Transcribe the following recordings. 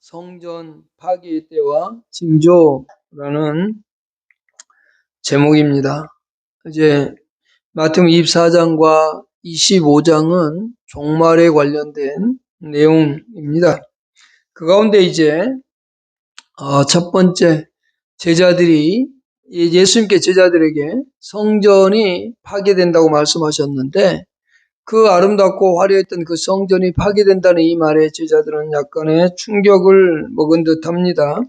성전 파괴 때와 징조라는 제목입니다. 이제 마태복음 24장과 25장은 종말에 관련된 내용입니다. 그 가운데 이제 어, 첫 번째 제자들이 예수님께 제자들에게 성전이 파괴된다고 말씀하셨는데 그 아름답고 화려했던 그 성전이 파괴된다는 이 말에 제자들은 약간의 충격을 먹은 듯 합니다.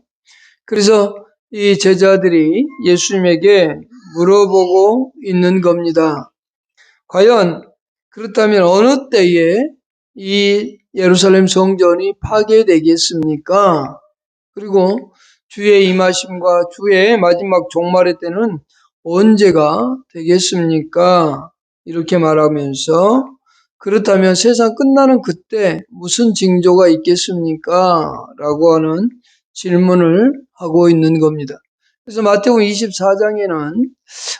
그래서 이 제자들이 예수님에게 물어보고 있는 겁니다. 과연 그렇다면 어느 때에 이 예루살렘 성전이 파괴되겠습니까? 그리고 주의 임하심과 주의 마지막 종말의 때는 언제가 되겠습니까? 이렇게 말하면서 그렇다면 세상 끝나는 그때 무슨 징조가 있겠습니까? 라고 하는 질문을 하고 있는 겁니다. 그래서 마태복음 24장에는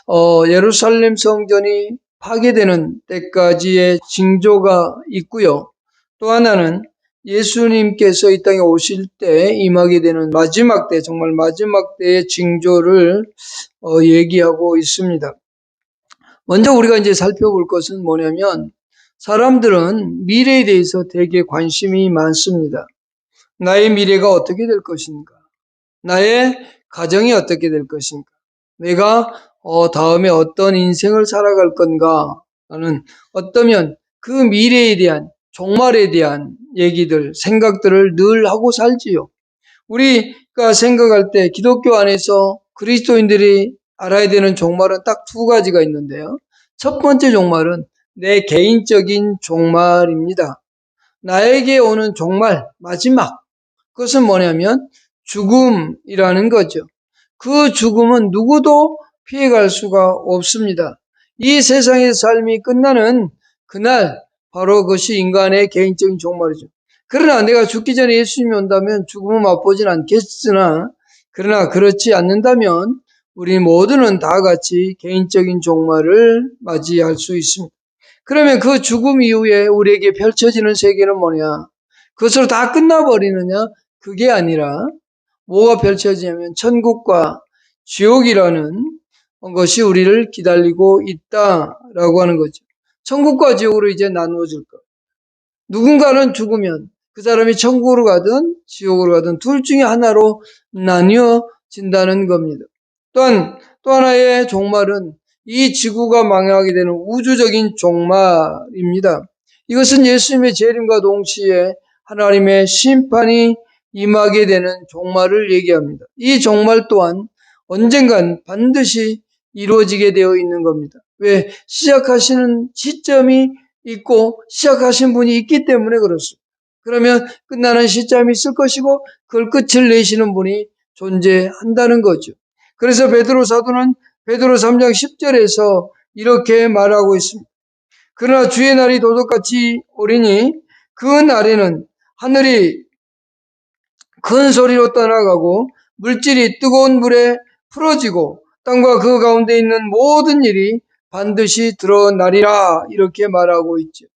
어, 예루살렘 성전이 파괴되는 때까지의 징조가 있고요. 또 하나는 예수님께서 이 땅에 오실 때 임하게 되는 마지막 때, 정말 마지막 때의 징조를 어, 얘기하고 있습니다. 먼저 우리가 이제 살펴볼 것은 뭐냐면 사람들은 미래에 대해서 되게 관심이 많습니다. 나의 미래가 어떻게 될 것인가? 나의 가정이 어떻게 될 것인가? 내가 어, 다음에 어떤 인생을 살아갈 건가? 라는 어떠면 그 미래에 대한 종말에 대한 얘기들, 생각들을 늘 하고 살지요. 우리가 생각할 때 기독교 안에서 그리스도인들이 알아야 되는 종말은 딱 두 가지가 있는데요. 첫 번째 종말은 내 개인적인 종말입니다. 나에게 오는 종말, 마지막. 그것은 뭐냐면 죽음이라는 거죠. 그 죽음은 누구도 피해갈 수가 없습니다. 이 세상의 삶이 끝나는 그날, 바로 그것이 인간의 개인적인 종말이죠. 그러나 내가 죽기 전에 예수님이 온다면 죽음을 맛보진 않겠으나, 그러나 그렇지 않는다면 우리 모두는 다 같이 개인적인 종말을 맞이할 수 있습니다. 그러면 그 죽음 이후에 우리에게 펼쳐지는 세계는 뭐냐? 그것으로 다 끝나버리느냐? 그게 아니라 뭐가 펼쳐지냐면 천국과 지옥이라는 것이 우리를 기다리고 있다라고 하는 거죠. 천국과 지옥으로 이제 나누어질 것. 누군가는 죽으면 그 사람이 천국으로 가든 지옥으로 가든 둘 중에 하나로 나뉘어진다는 겁니다. 또한 또 하나의 종말은 이 지구가 망하게 되는 우주적인 종말입니다. 이것은 예수님의 재림과 동시에 하나님의 심판이 임하게 되는 종말을 얘기합니다. 이 종말 또한 언젠간 반드시 이루어지게 되어 있는 겁니다. 왜? 시작하시는 시점이 있고 시작하신 분이 있기 때문에 그렇습니다. 그러면 끝나는 시점이 있을 것이고 그걸 끝을 내시는 분이 존재한다는 거죠. 그래서 베드로 사도는 베드로 3장 10절에서 이렇게 말하고 있습니다. 그러나 주의 날이 도둑같이 오리니 그 날에는 하늘이 큰 소리로 떠나가고 물질이 뜨거운 물에 풀어지고 땅과 그 가운데 있는 모든 일이 반드시 드러나리라 이렇게 말하고 있죠.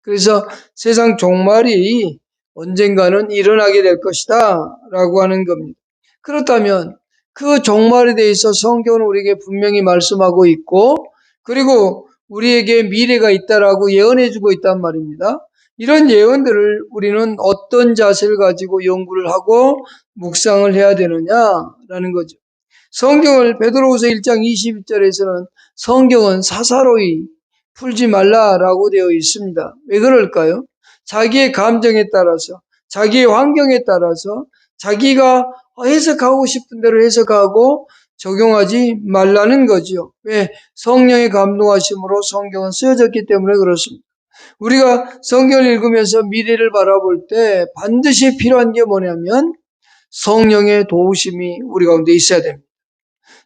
그래서 세상 종말이 언젠가는 일어나게 될 것이다 라고 하는 겁니다. 그렇다면 그 종말에 대해서 성경은 우리에게 분명히 말씀하고 있고 그리고 우리에게 미래가 있다라고 예언해 주고 있단 말입니다. 이런 예언들을 우리는 어떤 자세를 가지고 연구를 하고 묵상을 해야 되느냐라는 거죠. 성경을 베드로후서 1장 22절에서는 성경은 사사로이 풀지 말라라고 되어 있습니다. 왜 그럴까요? 자기의 감정에 따라서 자기의 환경에 따라서 자기가 해석하고 싶은 대로 해석하고 적용하지 말라는 거죠. 왜? 성령의 감동하심으로 성경은 쓰여졌기 때문에 그렇습니다. 우리가 성경을 읽으면서 미래를 바라볼 때 반드시 필요한 게 뭐냐면 성령의 도우심이 우리 가운데 있어야 됩니다.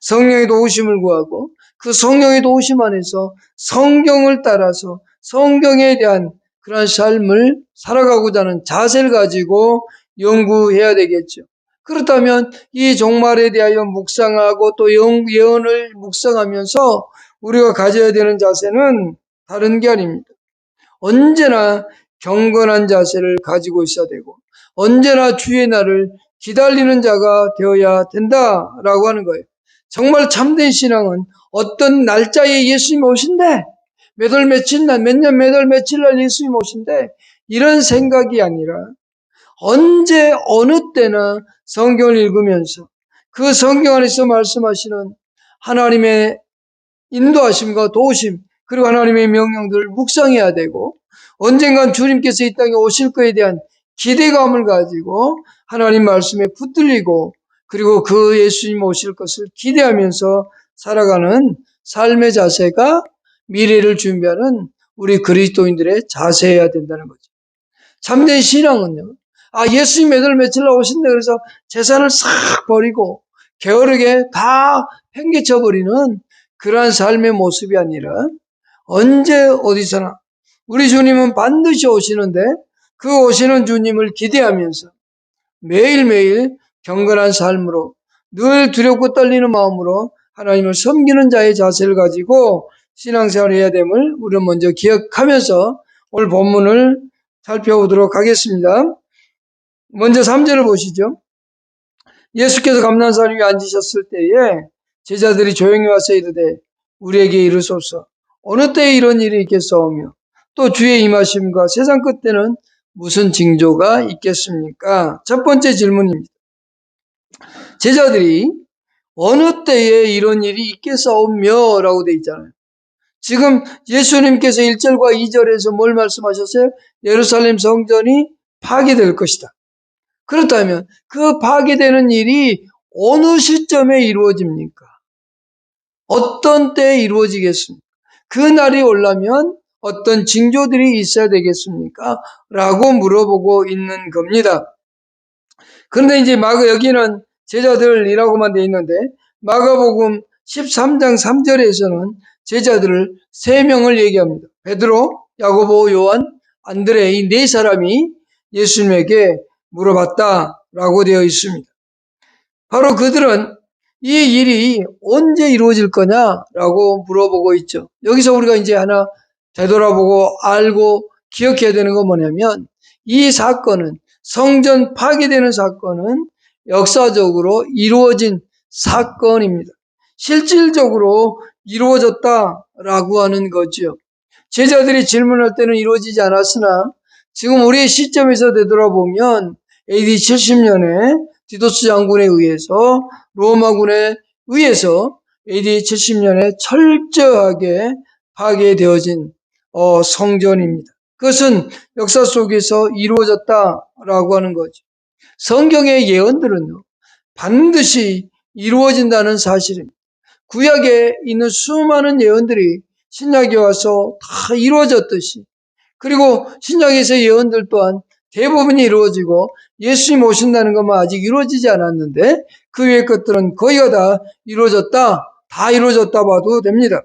성령의 도우심을 구하고 그 성령의 도우심 안에서 성경을 따라서 성경에 대한 그런 삶을 살아가고자 하는 자세를 가지고 연구해야 되겠죠. 그렇다면 이 종말에 대하여 묵상하고 또 예언을 묵상하면서 우리가 가져야 되는 자세는 다른 게 아닙니다. 언제나 경건한 자세를 가지고 있어야 되고 언제나 주의 날을 기다리는 자가 되어야 된다라고 하는 거예요. 정말 참된 신앙은 어떤 날짜에 예수님 오신대 몇월 며칠 날, 몇 년 몇월 며칠 날 예수님 오신대 이런 생각이 아니라 언제 어느 때나 성경을 읽으면서 그 성경 안에서 말씀하시는 하나님의 인도하심과 도우심 그리고 하나님의 명령들을 묵상해야 되고 언젠간 주님께서 이 땅에 오실 것에 대한 기대감을 가지고 하나님 말씀에 붙들리고 그리고 그 예수님 오실 것을 기대하면서 살아가는 삶의 자세가 미래를 준비하는 우리 그리스도인들의 자세여야 된다는 거죠. 참된 신앙은요. 아 예수님 며칠 날 오신다 그래서 재산을 싹 버리고 게으르게 다 팽개쳐 버리는 그러한 삶의 모습이 아니라 언제 어디서나 우리 주님은 반드시 오시는데 그 오시는 주님을 기대하면서 매일매일 경건한 삶으로 늘 두렵고 떨리는 마음으로 하나님을 섬기는 자의 자세를 가지고 신앙생활을 해야 됨을 우리는 먼저 기억하면서 오늘 본문을 살펴보도록 하겠습니다. 먼저 3절을 보시죠. 예수께서 감난산 위에 앉으셨을 때에 제자들이 조용히 와서 이르되 우리에게 이르소서 어느 때에 이런 일이 있겠사오며 또 주의 임하심과 세상 끝때는 무슨 징조가 있겠습니까? 첫 번째 질문입니다. 제자들이 어느 때에 이런 일이 있겠사오며 라고 돼 있잖아요. 지금 예수님께서 1절과 2절에서 뭘 말씀하셨어요? 예루살렘 성전이 파괴될 것이다. 그렇다면 그 파괴되는 일이 어느 시점에 이루어집니까? 어떤 때에 이루어지겠습니까? 그 날이 올라면 어떤 징조들이 있어야 되겠습니까? 라고 물어보고 있는 겁니다. 그런데 이제 마가 여기는 제자들이라고만 돼 있는데 마가복음 13장 3절에서는 제자들을 세 명을 얘기합니다. 베드로, 야고보, 요한, 안드레 이 네 사람이 예수님에게 물어봤다 라고 되어 있습니다. 바로 그들은 이 일이 언제 이루어질 거냐 라고 물어보고 있죠. 여기서 우리가 이제 하나 되돌아보고 알고 기억해야 되는 건 뭐냐면 이 사건은 성전 파괴되는 사건은 역사적으로 이루어진 사건입니다. 실질적으로 이루어졌다라고 하는 거죠. 제자들이 질문할 때는 이루어지지 않았으나 지금 우리의 시점에서 되돌아보면 AD 70년에 디도스 장군에 의해서 로마군에 의해서 AD 70년에 철저하게 파괴되어진 어, 성전입니다. 그것은 역사 속에서 이루어졌다라고 하는 거죠. 성경의 예언들은요, 반드시 이루어진다는 사실입니다. 구약에 있는 수많은 예언들이 신약에 와서 다 이루어졌듯이 그리고 신약에서 예언들 또한 대부분이 이루어지고 예수님 오신다는 것만 아직 이루어지지 않았는데 그 외의 것들은 거의가 다 이루어졌다, 다 이루어졌다 봐도 됩니다.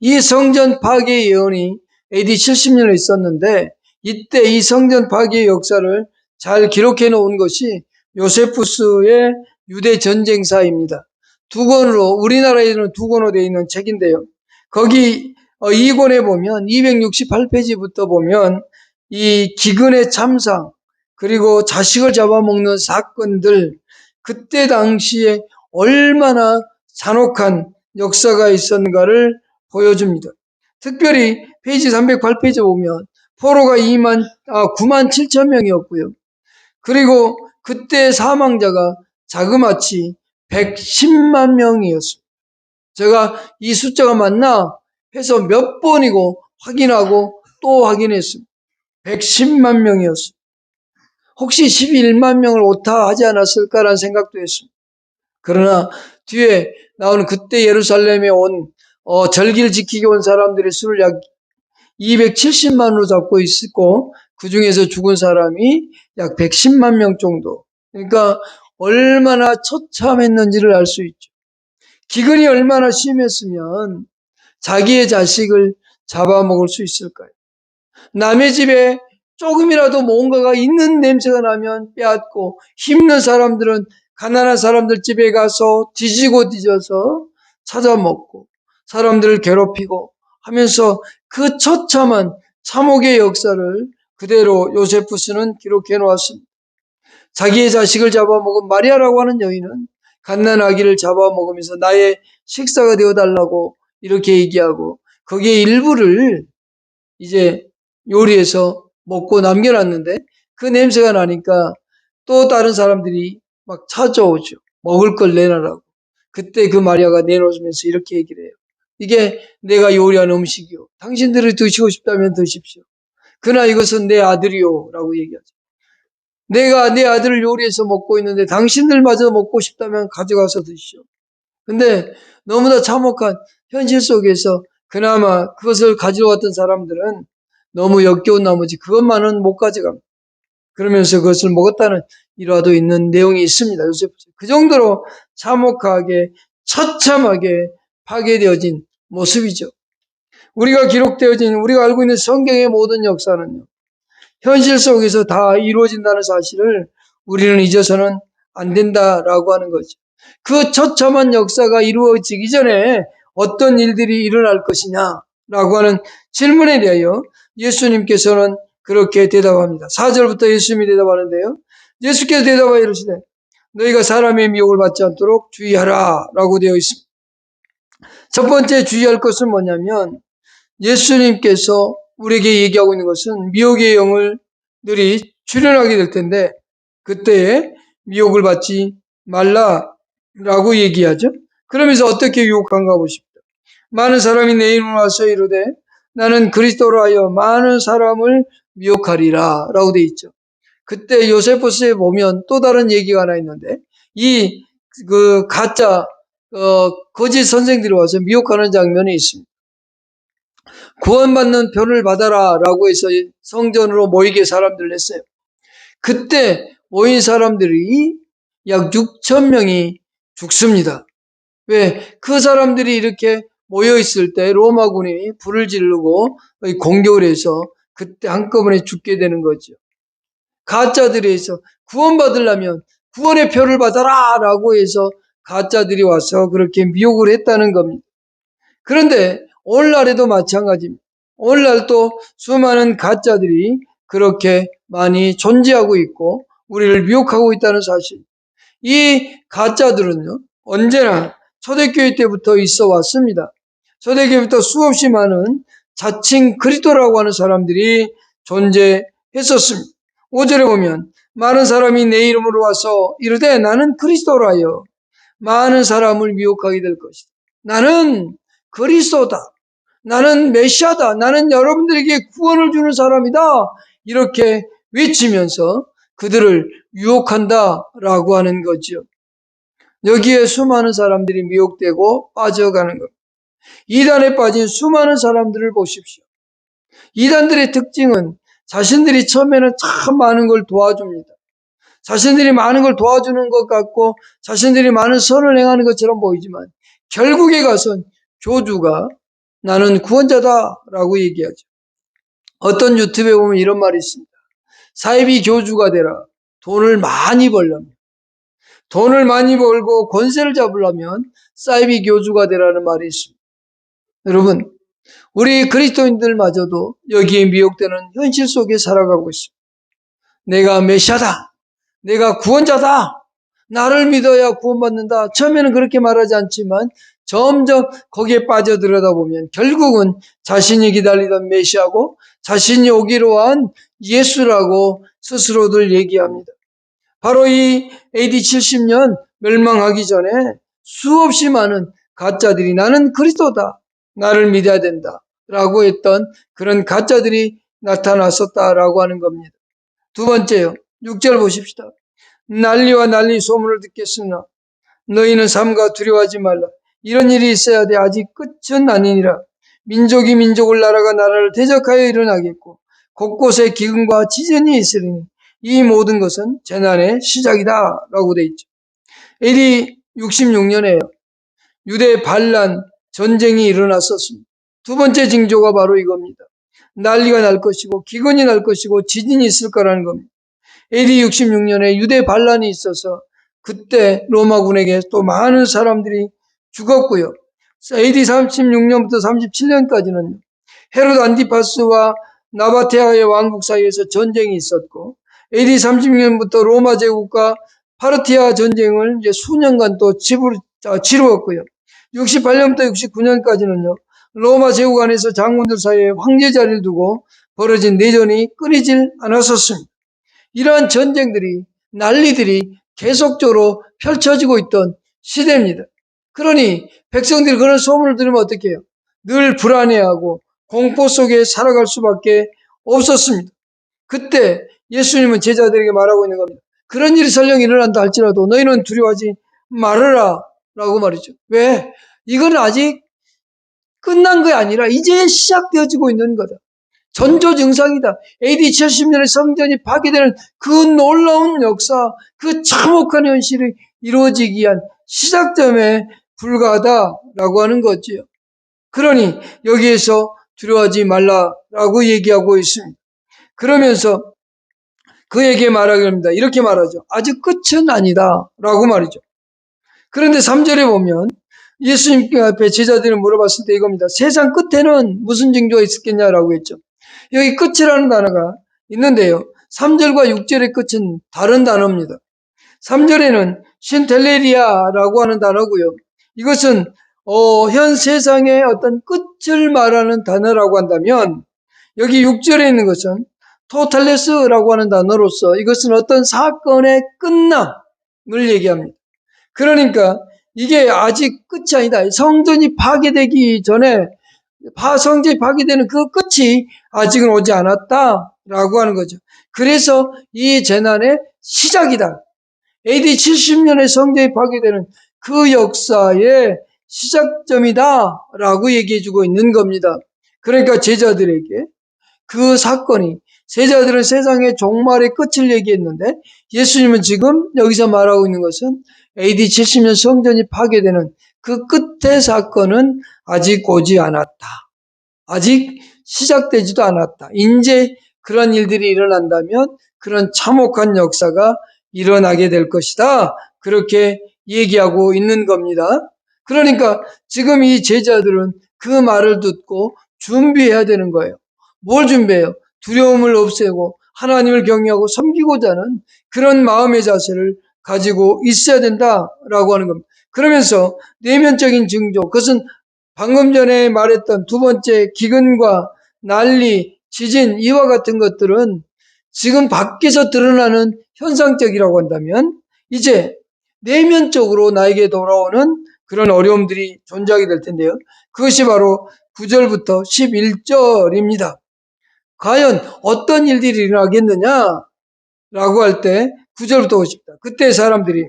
이 성전 파괴 예언이 AD 70년에 있었는데 이때 이 성전 파괴 역사를 잘 기록해 놓은 것이 요세푸스의 유대 전쟁사입니다. 두 권으로 우리나라에는 두 권으로 되어 있는 책인데요. 거기 어, 이 권에 보면 268페이지부터 보면 이 기근의 참상 그리고 자식을 잡아먹는 사건들 그때 당시에 얼마나 잔혹한 역사가 있었는가를 보여줍니다. 특별히 페이지 308페이지 보면 포로가 2만 아 9만 7천 명이었고요. 그리고 그때 사망자가 자그마치 110만 명이었습니다. 제가 이 숫자가 맞나 해서 몇 번이고 확인하고 또 확인했습니다. 110만 명이었습니다. 혹시 11만 명을 오타하지 않았을까라는 생각도 했습니다. 그러나 뒤에 나오는 그때 예루살렘에 온 어, 절기를 지키기 온 사람들의 수를 약 270만으로 잡고 있었고 그 중에서 죽은 사람이 약 110만 명 정도. 그러니까 얼마나 처참했는지를 알 수 있죠. 기근이 얼마나 심했으면 자기의 자식을 잡아먹을 수 있을까요? 남의 집에 조금이라도 뭔가가 있는 냄새가 나면 빼앗고 힘든 사람들은 가난한 사람들 집에 가서 뒤지고 뒤져서 찾아먹고 사람들을 괴롭히고 하면서 그 처참한 참혹의 역사를 그대로 요세푸스는 기록해 놓았습니다. 자기의 자식을 잡아먹은 마리아라고 하는 여인은 갓난 아기를 잡아먹으면서 나의 식사가 되어 달라고 이렇게 얘기하고 거기에 일부를 이제 요리해서 먹고 남겨놨는데 그 냄새가 나니까 또 다른 사람들이 막 찾아오죠. 먹을 걸 내놔라고. 그때 그 마리아가 내놓으면서 이렇게 얘기를 해요. 이게 내가 요리한 음식이요. 당신들이 드시고 싶다면 드십시오. 그러나 이것은 내 아들이요. 라고 얘기하죠. 내가 내 아들을 요리해서 먹고 있는데 당신들마저 먹고 싶다면 가져가서 드시오. 근데 너무나 참혹한 현실 속에서 그나마 그것을 가지러 왔던 사람들은 너무 역겨운 나머지 그것만은 못 가져갑니다. 그러면서 그것을 먹었다는 일화도 있는 내용이 있습니다. 요셉 그 정도로 참혹하게 처참하게 파괴되어진 모습이죠. 우리가 기록되어진 우리가 알고 있는 성경의 모든 역사는요. 현실 속에서 다 이루어진다는 사실을 우리는 잊어서는 안 된다라고 하는 거죠. 그 처참한 역사가 이루어지기 전에 어떤 일들이 일어날 것이냐라고 하는 질문에 대하여 예수님께서는 그렇게 대답합니다. 4절부터 예수님이 대답하는데요. 예수께서 대답하여 이르시되 너희가 사람의 미혹을 받지 않도록 주의하라 라고 되어 있습니다. 첫 번째 주의할 것은 뭐냐면 예수님께서 우리에게 얘기하고 있는 것은 미혹의 영을 들이 출현하게 될 텐데 그때에 미혹을 받지 말라 라고 얘기하죠. 그러면서 어떻게 유혹한가 보십니다. 많은 사람이 내 이름으로 와서 이르되 나는 그리스도로 하여 많은 사람을 미혹하리라 라고 돼 있죠. 그때 요세포스에 보면 또 다른 얘기가 하나 있는데 이 그 가짜 어, 거짓 선생들이 와서 미혹하는 장면이 있습니다. 구원받는 표를 받아라 라고 해서 성전으로 모이게 사람들을 냈어요. 그때 모인 사람들이 약 6천 명이 죽습니다. 왜? 그 사람들이 이렇게 모여 있을 때 로마군이 불을 지르고 공격을 해서 그때 한꺼번에 죽게 되는 거죠. 가짜들이 해서 구원받으려면 구원의 표를 받아라 라고 해서 가짜들이 와서 그렇게 미혹을 했다는 겁니다. 그런데 오늘날에도 마찬가지입니다. 오늘날도 수많은 가짜들이 그렇게 많이 존재하고 있고 우리를 미혹하고 있다는 사실. 이 가짜들은요, 언제나 초대교회 때부터 있어 왔습니다. 초대교회부터 수없이 많은 자칭 그리스도라고 하는 사람들이 존재했었습니다. 5절에 보면 많은 사람이 내 이름으로 와서 이르되 나는 그리스도라여 많은 사람을 미혹하게 될 것이다. 나는 그리스도다. 나는 메시아다. 나는 여러분들에게 구원을 주는 사람이다. 이렇게 외치면서 그들을 유혹한다라고 하는 거죠. 여기에 수많은 사람들이 미혹되고 빠져가는 겁니다. 이단에 빠진 수많은 사람들을 보십시오. 이단들의 특징은 자신들이 처음에는 참 많은 걸 도와줍니다. 자신들이 많은 걸 도와주는 것 같고 자신들이 많은 선을 행하는 것처럼 보이지만 결국에 가선 교주가 나는 구원자다라고 얘기하죠. 어떤 유튜브에 보면 이런 말이 있습니다. 사이비 교주가 되라. 돈을 많이 벌려면. 돈을 많이 벌고 권세를 잡으려면 사이비 교주가 되라는 말이 있습니다. 여러분, 우리 그리스도인들마저도 여기에 미혹되는 현실 속에 살아가고 있습니다. 내가 메시아다. 내가 구원자다. 나를 믿어야 구원받는다. 처음에는 그렇게 말하지 않지만 점점 거기에 빠져들어다 보면 결국은 자신이 기다리던 메시아고 자신이 오기로 한 예수라고 스스로들 얘기합니다. 바로 이 AD 70년 멸망하기 전에 수없이 많은 가짜들이 나는 그리스도다. 나를 믿어야 된다. 라고 했던 그런 가짜들이 나타났었다라고 하는 겁니다. 두 번째요. 6절 보십시다. 난리와 난리 소문을 듣겠으나 너희는 삼가 두려워하지 말라. 이런 일이 있어야 돼. 아직 끝은 아니니라. 민족이 민족을 나라가 나라를 대적하여 일어나겠고 곳곳에 기근과 지전이 있으리니 이 모든 것은 재난의 시작이다 라고 돼 있죠. AD 66년에 유대 반란 전쟁이 일어났었습니다. 두 번째 징조가 바로 이겁니다. 난리가 날 것이고 기근이 날 것이고 지진이 있을 거라는 겁니다. AD 66년에 유대 반란이 있어서 그때 로마군에게 또 많은 사람들이 죽었고요. AD 36년부터 37년까지는 헤롯 안디파스와 나바테아의 왕국 사이에서 전쟁이 있었고 AD 30년부터 로마 제국과 파르티아 전쟁을 이제 수년간 또 지부, 아, 치루었고요. 68년부터 69년까지는요. 로마 제국 안에서 장군들 사이에 황제 자리를 두고 벌어진 내전이 끊이질 않았었습니다. 이러한 전쟁들이 난리들이 계속적으로 펼쳐지고 있던 시대입니다. 그러니 백성들이 그런 소문을 들으면 어떻게 해요? 늘 불안해하고 공포 속에 살아갈 수밖에 없었습니다. 그때 예수님은 제자들에게 말하고 있는 겁니다. 그런 일이 설령 일어난다 할지라도 너희는 두려워하지 말아라 라고 말이죠. 왜? 이건 아직 끝난 게 아니라 이제 시작되어지고 있는 거다. 전조 증상이다. AD 70년에 성전이 파괴되는 그 놀라운 역사, 그 참혹한 현실이 이루어지기 위한 시작점에 불과하다라고 하는 거지요. 그러니 여기에서 두려워하지 말라라고 얘기하고 있습니다. 그러면서 그에게 말하게 합니다. 이렇게 말하죠. 아직 끝은 아니다. 라고 말이죠. 그런데 3절에 보면 예수님 앞에 제자들이 물어봤을 때 이겁니다. 세상 끝에는 무슨 징조가 있었겠냐라고 했죠. 여기 끝이라는 단어가 있는데요. 3절과 6절의 끝은 다른 단어입니다. 3절에는 신텔레리아라고 하는 단어고요. 이것은 어, 현 세상의 어떤 끝을 말하는 단어라고 한다면 여기 6절에 있는 것은 토탈레스라고 하는 단어로서 이것은 어떤 사건의 끝남을 얘기합니다. 그러니까 이게 아직 끝이 아니다. 성전이 파괴되기 전에 성전이 파괴되는 그 끝이 아직은 오지 않았다라고 하는 거죠. 그래서 이 재난의 시작이다. AD 70년에 성전이 파괴되는 그 역사의 시작점이다 라고 얘기해 주고 있는 겁니다. 그러니까 제자들에게 그 사건이 제자들은 세상의 종말의 끝을 얘기했는데 예수님은 지금 여기서 말하고 있는 것은 AD 70년 성전이 파괴되는 그 끝의 사건은 아직 오지 않았다. 아직 시작되지도 않았다. 이제 그런 일들이 일어난다면 그런 참혹한 역사가 일어나게 될 것이다. 그렇게 얘기하고 있는 겁니다. 그러니까 지금 이 제자들은 그 말을 듣고 준비해야 되는 거예요. 뭘 준비해요? 두려움을 없애고 하나님을 경외하고 섬기고자 하는 그런 마음의 자세를 가지고 있어야 된다라고 하는 겁니다. 그러면서 내면적인 증조, 그것은 방금 전에 말했던 두 번째 기근과 난리, 지진, 이와 같은 것들은 지금 밖에서 드러나는 현상적이라고 한다면 이제 내면적으로 나에게 돌아오는 그런 어려움들이 존재하게 될 텐데요. 그것이 바로 9절부터 11절입니다. 과연 어떤 일들이 일어나겠느냐? 라고 할 때 9절부터 50다. 그때 사람들이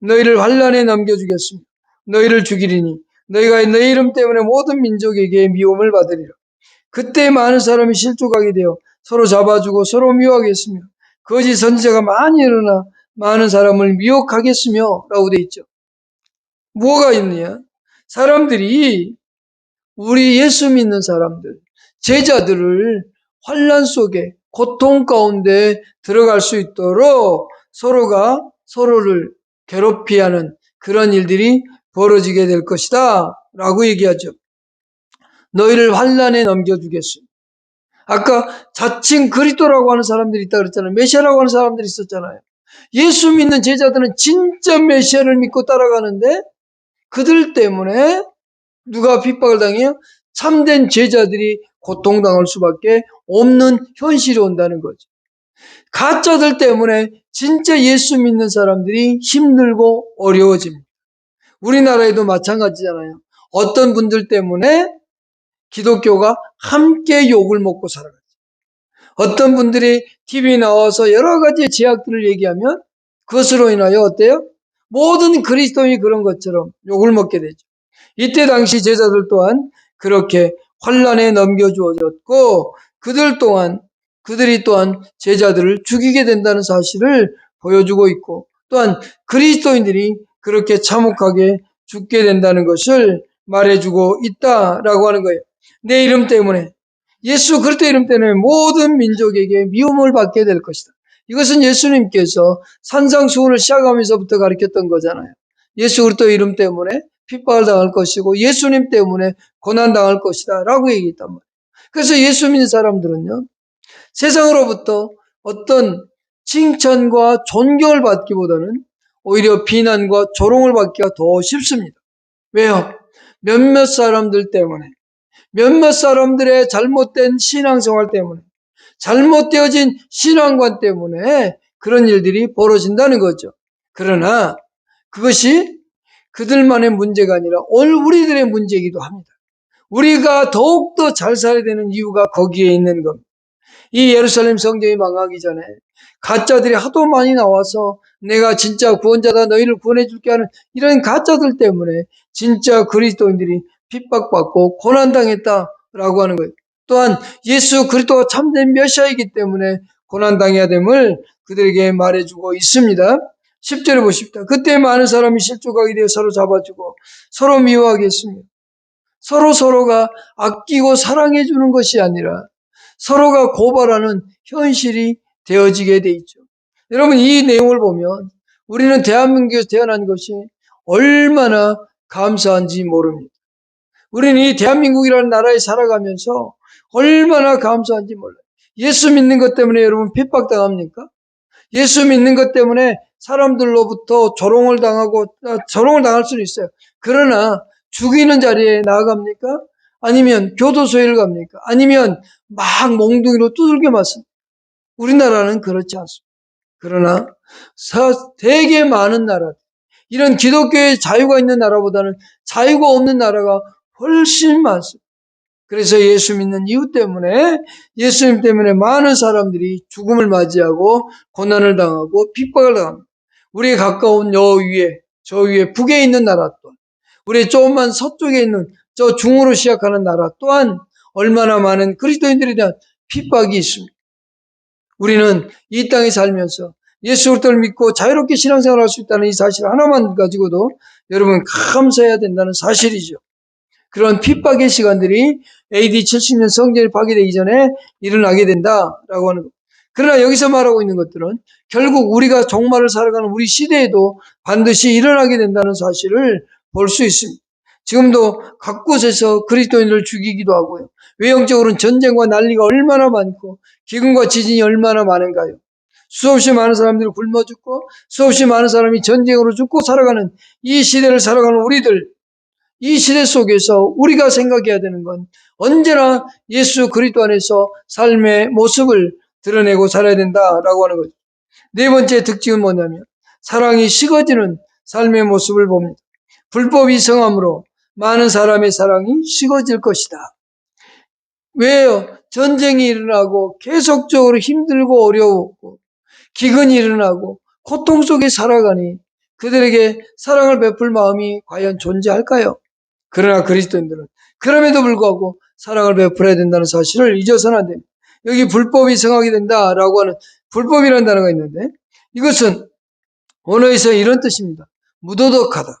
너희를 환란에 넘겨주겠습니다. 너희를 죽이리니 너희가 너희 이름 때문에 모든 민족에게 미움을 받으리라. 그때 많은 사람이 실족하게 되어 서로 잡아주고 서로 미워하겠으며 거짓 선지자가 많이 일어나 많은 사람을 미혹하겠으며 라고 되어 있죠. 뭐가 있느냐? 사람들이 우리 예수 믿는 사람들, 제자들을 환란 속에 고통 가운데 들어갈 수 있도록 서로가 서로를 괴롭히하는 그런 일들이 벌어지게 될 것이다 라고 얘기하죠. 너희를 환란에 넘겨주겠습니다. 아까 자칭 그리스도라고 하는 사람들이 있다 그랬잖아요. 메시아라고 하는 사람들이 있었잖아요. 예수 믿는 제자들은 진짜 메시아를 믿고 따라가는데 그들 때문에 누가 핍박을 당해요? 참된 제자들이 고통당할 수밖에 없는 현실이 온다는 거죠. 가짜들 때문에 진짜 예수 믿는 사람들이 힘들고 어려워집니다. 우리나라에도 마찬가지잖아요. 어떤 분들 때문에 기독교가 함께 욕을 먹고 살아가죠. 어떤 분들이 TV에 나와서 여러 가지 제약들을 얘기하면 그것으로 인하여 어때요? 모든 그리스도인이 그런 것처럼 욕을 먹게 되죠. 이때 당시 제자들 또한 그렇게 환란에 넘겨주어졌고 그들 또한 그들이 또한 제자들을 죽이게 된다는 사실을 보여주고 있고 또한 그리스도인들이 그렇게 참혹하게 죽게 된다는 것을 말해주고 있다라고 하는 거예요. 내 이름 때문에 예수 그리스도 이름 때문에 모든 민족에게 미움을 받게 될 것이다. 이것은 예수님께서 산상수훈을 시작하면서부터 가르쳤던 거잖아요. 예수 그리스도 이름 때문에 핍박을 당할 것이고 예수님 때문에 고난 당할 것이다 라고 얘기했단 말이에요. 그래서 예수 믿는 사람들은요. 세상으로부터 어떤 칭찬과 존경을 받기보다는 오히려 비난과 조롱을 받기가 더 쉽습니다. 왜요? 몇몇 사람들 때문에, 몇몇 사람들의 잘못된 신앙생활 때문에, 잘못되어진 신앙관 때문에 그런 일들이 벌어진다는 거죠. 그러나 그것이 그들만의 문제가 아니라 올 우리들의 문제이기도 합니다. 우리가 더욱더 잘 살아야 되는 이유가 거기에 있는 겁니다. 이 예루살렘 성경이 망하기 전에 가짜들이 하도 많이 나와서 내가 진짜 구원자다 너희를 구원해 줄게 하는 이런 가짜들 때문에 진짜 그리스도인들이 핍박받고 고난당했다라고 하는 거예요. 또한 예수 그리스도가 참된 메시아이기 때문에 고난 당해야 됨을 그들에게 말해주고 있습니다. 10절을 보십시다. 그때 많은 사람이 실족하게 되어 서로 잡아주고 서로 미워하게 했습니다. 서로 서로가 아끼고 사랑해 주는 것이 아니라 서로가 고발하는 현실이 되어지게 돼 있죠. 여러분 이 내용을 보면 우리는 대한민국에서 태어난 것이 얼마나 감사한지 모릅니다. 우리는 이 대한민국이라는 나라에 살아가면서 얼마나 감사한지 몰라요. 예수 믿는 것 때문에 여러분 핍박당합니까? 예수 믿는 것 때문에 사람들로부터 조롱을 당하고 아, 조롱을 당할 수는 있어요. 그러나 죽이는 자리에 나아갑니까? 아니면 교도소에 갑니까? 아니면 막 몽둥이로 두들겨 맞습니까? 우리나라는 그렇지 않습니다. 그러나 되게 많은 나라, 이런 기독교의 자유가 있는 나라보다는 자유가 없는 나라가 훨씬 많습니다. 그래서 예수 믿는 이유 때문에 예수님 때문에 많은 사람들이 죽음을 맞이하고 고난을 당하고 핍박을 당합니다. 우리 가까운 여 위에 저 위에 북에 있는 나라 또한 우리 조금만 서쪽에 있는 저 중으로 시작하는 나라 또한 얼마나 많은 그리스도인들에 대한 핍박이 있습니다. 우리는 이 땅에 살면서 예수 그리스도를 믿고 자유롭게 신앙생활을 할수 있다는 이 사실 하나만 가지고도 여러분 감사해야 된다는 사실이죠. 그런 핍박의 시간들이 AD 70년 성전이 파괴되기 전에 일어나게 된다라고 하는 것. 그러나 여기서 말하고 있는 것들은 결국 우리가 종말을 살아가는 우리 시대에도 반드시 일어나게 된다는 사실을 볼 수 있습니다. 지금도 각 곳에서 그리스도인을 죽이기도 하고요. 외형적으로는 전쟁과 난리가 얼마나 많고 기근과 지진이 얼마나 많은가요? 수없이 많은 사람들이 굶어 죽고 수없이 많은 사람이 전쟁으로 죽고 살아가는 이 시대를 살아가는 우리들 이 시대 속에서 우리가 생각해야 되는 건 언제나 예수 그리스도 안에서 삶의 모습을 드러내고 살아야 된다라고 하는 거죠. 네 번째 특징은 뭐냐면 사랑이 식어지는 삶의 모습을 봅니다. 불법이 성함으로 많은 사람의 사랑이 식어질 것이다. 왜요? 전쟁이 일어나고 계속적으로 힘들고 어려웠고 기근이 일어나고 고통 속에 살아가니 그들에게 사랑을 베풀 마음이 과연 존재할까요? 그러나 그리스도인들은 그럼에도 불구하고 사랑을 베풀어야 된다는 사실을 잊어서는 안 됩니다. 여기 불법이 성하게 된다라고 하는 불법이라는 단어가 있는데 이것은 언어에서 이런 뜻입니다. 무도덕하다.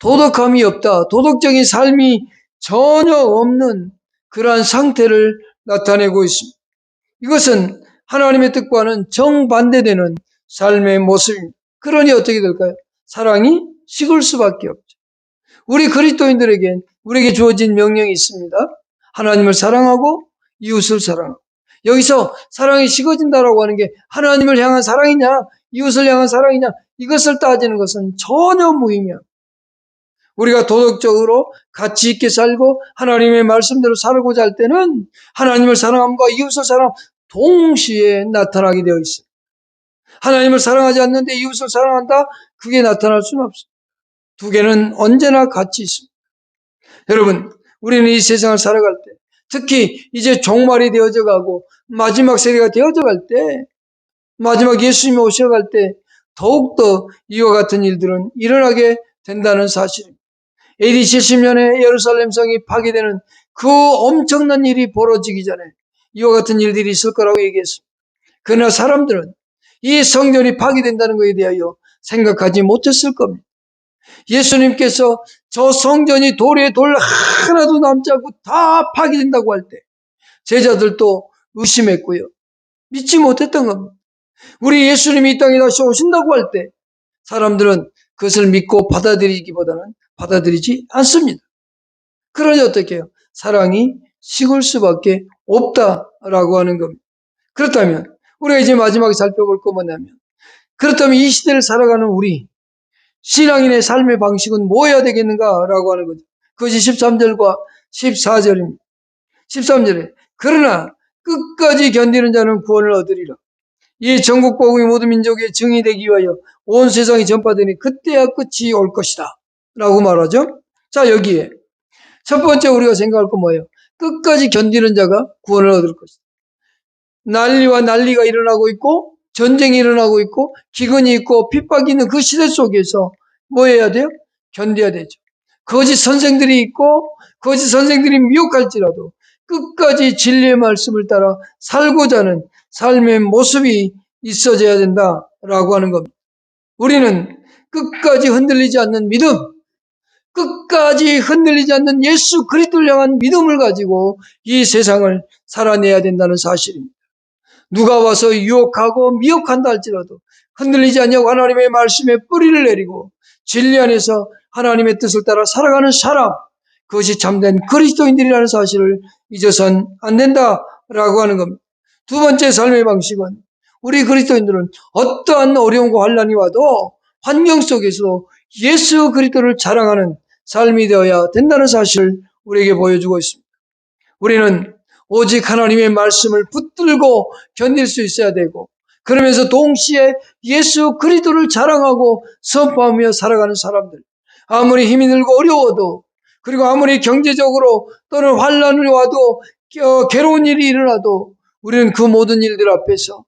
도덕함이 없다. 도덕적인 삶이 전혀 없는 그러한 상태를 나타내고 있습니다. 이것은 하나님의 뜻과는 정반대되는 삶의 모습입니다. 그러니 어떻게 될까요? 사랑이 식을 수밖에 없죠. 우리 그리스도인들에겐 우리에게 주어진 명령이 있습니다. 하나님을 사랑하고 이웃을 사랑하고. 여기서 사랑이 식어진다라고 하는 게 하나님을 향한 사랑이냐, 이웃을 향한 사랑이냐, 이것을 따지는 것은 전혀 무의미합니다. 우리가 도덕적으로 가치 있게 살고 하나님의 말씀대로 살고자 할 때는 하나님을 사랑함과 이웃을 사랑 동시에 나타나게 되어 있습니다. 하나님을 사랑하지 않는데 이웃을 사랑한다? 그게 나타날 수는 없습니다. 두 개는 언제나 같이 있습니다. 여러분, 우리는 이 세상을 살아갈 때, 특히 이제 종말이 되어져 가고 마지막 세대가 되어져 갈 때, 마지막 예수님이 오셔갈 때, 더욱더 이와 같은 일들은 일어나게 된다는 사실입니다. AD 70년에 예루살렘 성이 파괴되는 그 엄청난 일이 벌어지기 전에 이와 같은 일들이 있을 거라고 얘기했습니다. 그러나 사람들은 이 성전이 파괴된다는 것에 대하여 생각하지 못했을 겁니다. 예수님께서 저 성전이 돌에 돌 하나도 남지 않고 다 파괴된다고 할 때 제자들도 의심했고요. 믿지 못했던 겁니다. 우리 예수님이 이 땅에 다시 오신다고 할 때 사람들은 그것을 믿고 받아들이기보다는 받아들이지 않습니다. 그러니 어떻게 해요? 사랑이 식을 수밖에 없다라고 하는 겁니다. 그렇다면 우리가 이제 마지막에 살펴볼 거 뭐냐면 그렇다면 이 시대를 살아가는 우리 신앙인의 삶의 방식은 뭐 해야 되겠는가라고 하는 거죠. 그것이 13절과 14절입니다. 13절에 그러나 끝까지 견디는 자는 구원을 얻으리라. 이 전국 복음이 모든 민족의 증이 되기 위하여 온 세상이 전파되니 그때야 끝이 올 것이다. 라고 말하죠. 자, 여기에 첫 번째 우리가 생각할 건 뭐예요? 끝까지 견디는 자가 구원을 얻을 것이다. 난리와 난리가 일어나고 있고 전쟁이 일어나고 있고 기근이 있고 핍박이 있는 그 시대 속에서 뭐 해야 돼요? 견뎌야 되죠. 거짓 선생들이 있고 거짓 선생들이 미혹할지라도 끝까지 진리의 말씀을 따라 살고자 하는 삶의 모습이 있어져야 된다라고 하는 겁니다. 우리는 끝까지 흔들리지 않는 믿음, 끝까지 흔들리지 않는 예수 그리스도를 향한 믿음을 가지고 이 세상을 살아내야 된다는 사실입니다. 누가 와서 유혹하고 미혹한다 할지라도 흔들리지 않냐고 하나님의 말씀에 뿌리를 내리고 진리 안에서 하나님의 뜻을 따라 살아가는 사람, 그것이 참된 그리스도인들이라는 사실을 잊어선 안 된다라고 하는 겁니다. 두 번째 삶의 방식은 우리 그리스도인들은 어떠한 어려움과 환란이 와도 환경 속에서 예수 그리스도를 자랑하는 삶이 되어야 된다는 사실을 우리에게 보여주고 있습니다. 우리는 오직 하나님의 말씀을 붙들고 견딜 수 있어야 되고 그러면서 동시에 예수 그리스도를 자랑하고 선포하며 살아가는 사람들 아무리 힘이 들고 어려워도 그리고 아무리 경제적으로 또는 환란을 와도 어, 괴로운 일이 일어나도 우리는 그 모든 일들 앞에서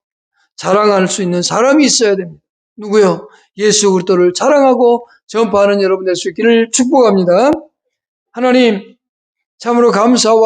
자랑할 수 있는 사람이 있어야 됩니다. 누구요? 예수 그리스도를 자랑하고 전파하는 여러분 될 수 있기를 축복합니다. 하나님 참으로 감사와